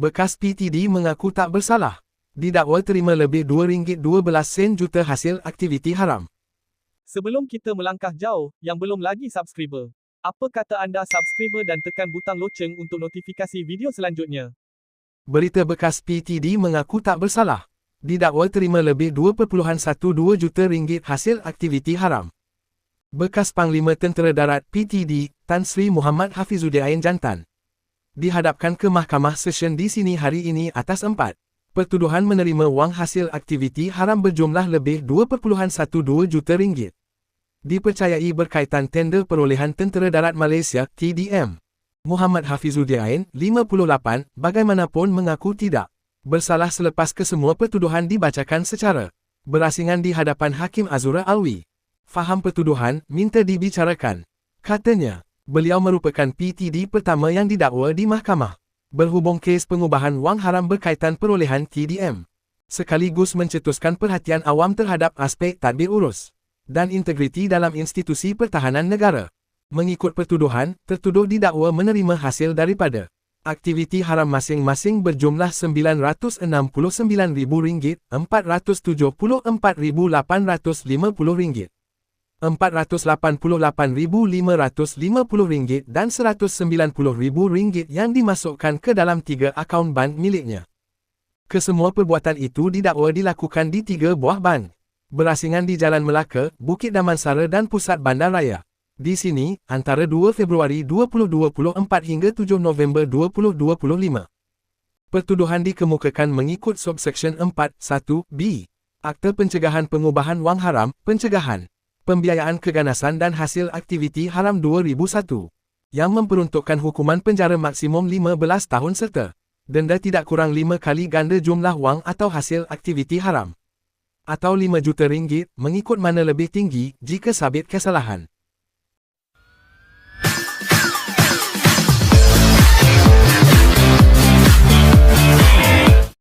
Bekas PTD mengaku tak bersalah. Didakwa terima lebih RM2.12 juta hasil aktiviti haram. Sebelum kita melangkah jauh, yang belum lagi subscriber. Apa kata anda subscriber dan tekan butang loceng untuk notifikasi video selanjutnya? Berita bekas PTD mengaku tak bersalah. Didakwa terima lebih 2.12 juta ringgit hasil aktiviti haram. Bekas Panglima Tentera Darat PTD, Tan Sri Muhammad Hafizuddin Jantan. Dihadapkan ke Mahkamah Session di sini hari ini atas empat. Pertuduhan menerima wang hasil aktiviti haram berjumlah lebih 2.12 juta ringgit. Dipercayai berkaitan tender perolehan Tentera Darat Malaysia, TDM. Muhammad Hafizuddin, 58, bagaimanapun mengaku tidak bersalah selepas kesemua pertuduhan dibacakan secara berasingan di hadapan Hakim Azura Alwi. Faham pertuduhan, minta dibicarakan. Katanya, beliau merupakan PTD pertama yang didakwa di mahkamah berhubung kes pengubahan wang haram berkaitan perolehan TDM. Sekaligus mencetuskan perhatian awam terhadap aspek tadbir urus dan integriti dalam institusi pertahanan negara. Mengikut pertuduhan, tertuduh didakwa menerima hasil daripada aktiviti haram masing-masing berjumlah RM969,000, RM474,850 RM488,550 dan RM190,000 yang dimasukkan ke dalam tiga akaun bank miliknya. Kesemua perbuatan itu didakwa dilakukan di tiga buah bank. Berasingan di Jalan Melaka, Bukit Damansara dan Pusat Bandar Raya. Di sini, antara 2 Februari 2024 hingga 7 November 2025. Pertuduhan dikemukakan mengikut subsection 4.1b. Akta Pencegahan Pengubahan Wang Haram, Pencegahan Pembiayaan Keganasan dan Hasil Aktiviti Haram 2001 yang memperuntukkan hukuman penjara maksimum 15 tahun serta denda tidak kurang 5 kali ganda jumlah wang atau hasil aktiviti haram atau 5 juta ringgit mengikut mana lebih tinggi jika sabit kesalahan.